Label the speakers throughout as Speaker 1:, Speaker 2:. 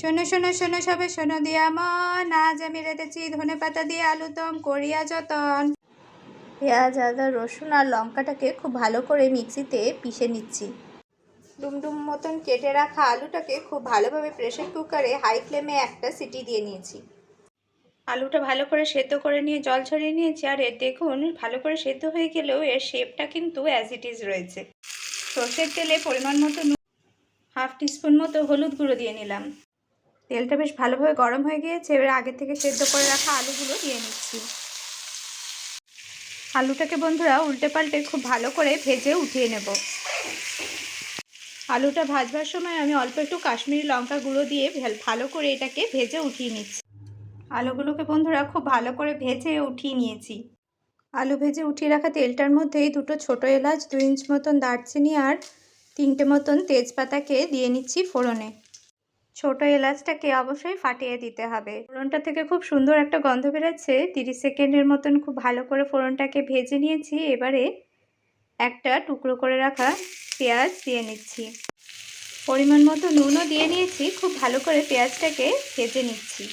Speaker 1: শোনো শোনো শোনো, সবে শোনো দিয়া মন। আজ আমি রেঁধেছি ধনে পাতা দিয়ে আলু দম, করিয়া যতন। পেঁয়াজ, আদা, রসুন আর লঙ্কাটাকে খুব ভালো করে মিক্সিতে পিষে নিচ্ছি। ডুমডুম মতন কেটে রাখা আলুটাকে খুব ভালোভাবে প্রেশার কুকারে হাই ফ্লেমে একটা সিটি দিয়ে নিয়েছি। আলুটা ভালো করে সেদ্ধ করে নিয়ে, জল ছড়িয়ে নিয়েছি, আর এর দেখুন, ভালো করে সেদ্ধ হয়ে গেলেও এর শেপটা কিন্তু অ্যাজ ইট ইজ রয়েছে। সর্ষের তেলে পরিমাণ মতো হাফ টিস্পুন মতো হলুদ গুঁড়ো দিয়ে নিলাম। তেলটা বেশ ভালোভাবে গরম হয়ে গিয়েছে। এবার আগে থেকে সেদ্ধ করে রাখা আলুগুলো দিয়ে নিচ্ছি। আলুটাকে বন্ধুরা উল্টে পাল্টে খুব ভালো করে ভেজে উঠিয়ে নেব। আলুটা ভাজবার সময় আমি অল্প একটু কাশ্মীরি লঙ্কা গুঁড়ো দিয়ে ভেল- করে এটাকে ভেজে উঠিয়ে নিচ্ছি। আলুগুলোকে বন্ধুরা খুব ভালো করে ভেজে উঠিয়ে নিয়েছি। আলু ভেজে উঠিয়ে রাখা তেলটার মধ্যেই দুটো ছোট এলাচ দু ইঞ্চ মতন দারচিনি আর তিনটে মতন তেজপাতাকে দিয়ে নিচ্ছি ফোড়নে। ছোট এলাচটাকে অবশ্যই ফাটিয়ে দিতে হবে। ফোড়নটা থেকে খুব সুন্দর একটা গন্ধ বেরোচ্ছে। তিরিশ সেকেন্ডের মতন খুব ভালো করে ফোড়নটাকে ভেজে নিয়েছি। এবারে একটা টুকরো করে রাখা পেঁয়াজ দিয়ে নিচ্ছি। পরিমাণ মতো নুনও দিয়ে নিয়েছি। খুব ভালো করে পেঁয়াজটাকে ভেজে নিচ্ছি।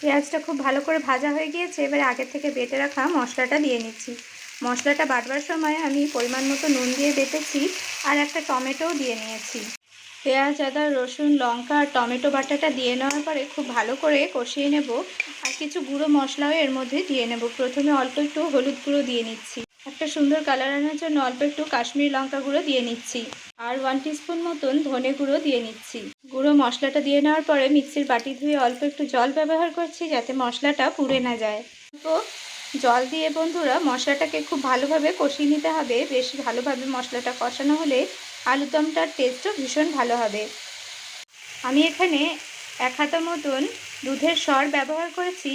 Speaker 1: পেঁয়াজটা খুব ভালো করে ভাজা হয়ে গিয়েছে। এবারে আগে থেকে বেটে রাখা মশলাটা দিয়ে নিচ্ছি। মশলাটা বাটবার সময় আমি পরিমাণ মতো নুন দিয়ে বেটেছি। আর একটা টমেটোও দিয়ে নিয়েছি। পেঁয়াজ, আদা, রসুন, লঙ্কা আর টমেটো বাটাটা দিয়ে নেওয়ার পরে খুব ভালো করে কষিয়ে নেব আর কিছু গুঁড়ো মশলাও এর মধ্যে দিয়ে নেব। প্রথমে অল্প একটু হলুদ গুঁড়ো দিয়ে নিচ্ছি। একটা সুন্দর কালার আনার জন্য অল্প একটু কাশ্মীরি লঙ্কা গুঁড়ো দিয়ে নিচ্ছি আর ওয়ান টিস্পুন মতন ধনে গুঁড়ো দিয়ে নিচ্ছি। গুঁড়ো মশলাটা দিয়ে নেওয়ার পরে মিক্সির বাটি ধুয়ে অল্প একটু জল ব্যবহার করছি যাতে মশলাটা পুড়ে না যায়। তো জল দিয়ে বন্ধুরা মশলাটাকে খুব ভালোভাবে কষিয়ে নিতে হবে। বেশ ভালোভাবে মশলাটা কষানো হলে আলুদমটার টেস্টও ভীষণ ভালো হবে। আমি এখানে এক হাতা মতন দুধের সর ব্যবহার করেছি।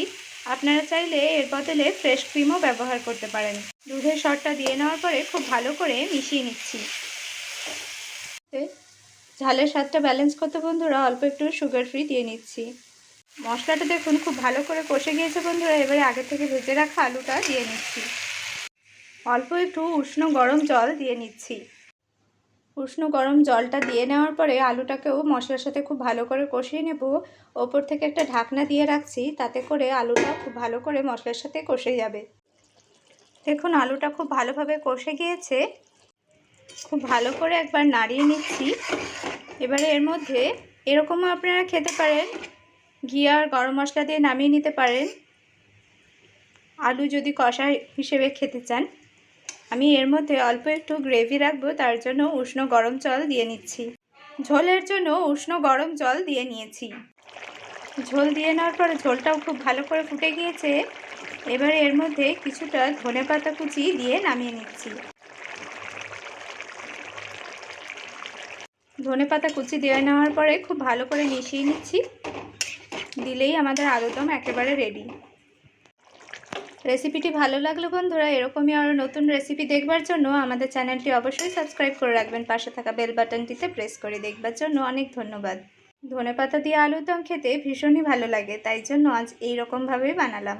Speaker 1: আপনারা চাইলে এর বদলে ফ্রেশ ক্রিমও ব্যবহার করতে পারেন। দুধের সরটা দিয়ে নেওয়ার পরে খুব ভালো করে মিশিয়ে নিচ্ছি। ঝালের স্বাদটা ব্যালেন্স করতে বন্ধুরা অল্প একটু সুগার ফ্রি দিয়ে নিচ্ছি। মশলাটা দেখুন খুব ভালো করে কষে গিয়েছে বন্ধুরা। এবারে আগে থেকে ভেজে রাখা আলুটা দিয়ে নিচ্ছি। অল্প একটু উষ্ণ গরম জল দিয়ে নিচ্ছি। উষ্ণ গরম জলটা দিয়ে নেওয়ার পরে আলুটাকেও মশলার সাথে খুব ভালো করে কষিয়ে নেব। ওপর থেকে একটা ঢাকনা দিয়ে রাখছি, তাতে করে আলুটা খুব ভালো করে মশলার সাথে কষে যাবে। দেখুন, আলুটা খুব ভালোভাবে কষে গিয়েছে। খুব ভালো করে একবার নাড়িয়ে নিচ্ছি। এবারে এর মধ্যে এরকমও আপনারা খেতে পারেন। ঘি আর গরম মশলা দিয়ে নামিয়ে নিতে পারেন। আলু যদি কষা হিসেবে খেতে চান। আমি এর মধ্যে অল্প একটু গ্রেভি রাখব, তার জন্য উষ্ণ গরম জল দিয়ে নিচ্ছি। ঝোলের জন্য উষ্ণ গরম জল দিয়ে নিয়েছি। ঝোল দিয়ে নেওয়ার পরে ঝোলটাও খুব ভালো করে ফুটে গিয়েছে। এবারে এর মধ্যে কিছুটা ধনে পাতা কুচি দিয়ে নামিয়ে নিচ্ছি। ধনে পাতা কুচি দিয়ে নেওয়ার পরে খুব ভালো করে মিশিয়ে নিচ্ছি। দিলেই আমাদের আলুদম একেবারে রেডি রেসিপিটি ভালো লাগল বন্ধুরা, এরকমই আরও নতুন রেসিপি দেখবার জন্য আমাদের চ্যানেলটি অবশ্যই সাবস্ক্রাইব করে রাখবেন। পাশে থাকা বেল বাটনটিতে প্রেস করে দেখবার জন্য অনেক ধন্যবাদ। ধনেপাতা দিয়ে আলুর দম খেতে ভীষণই ভালো লাগে, তাই জন্য আজ এইরকমভাবেই বানালাম।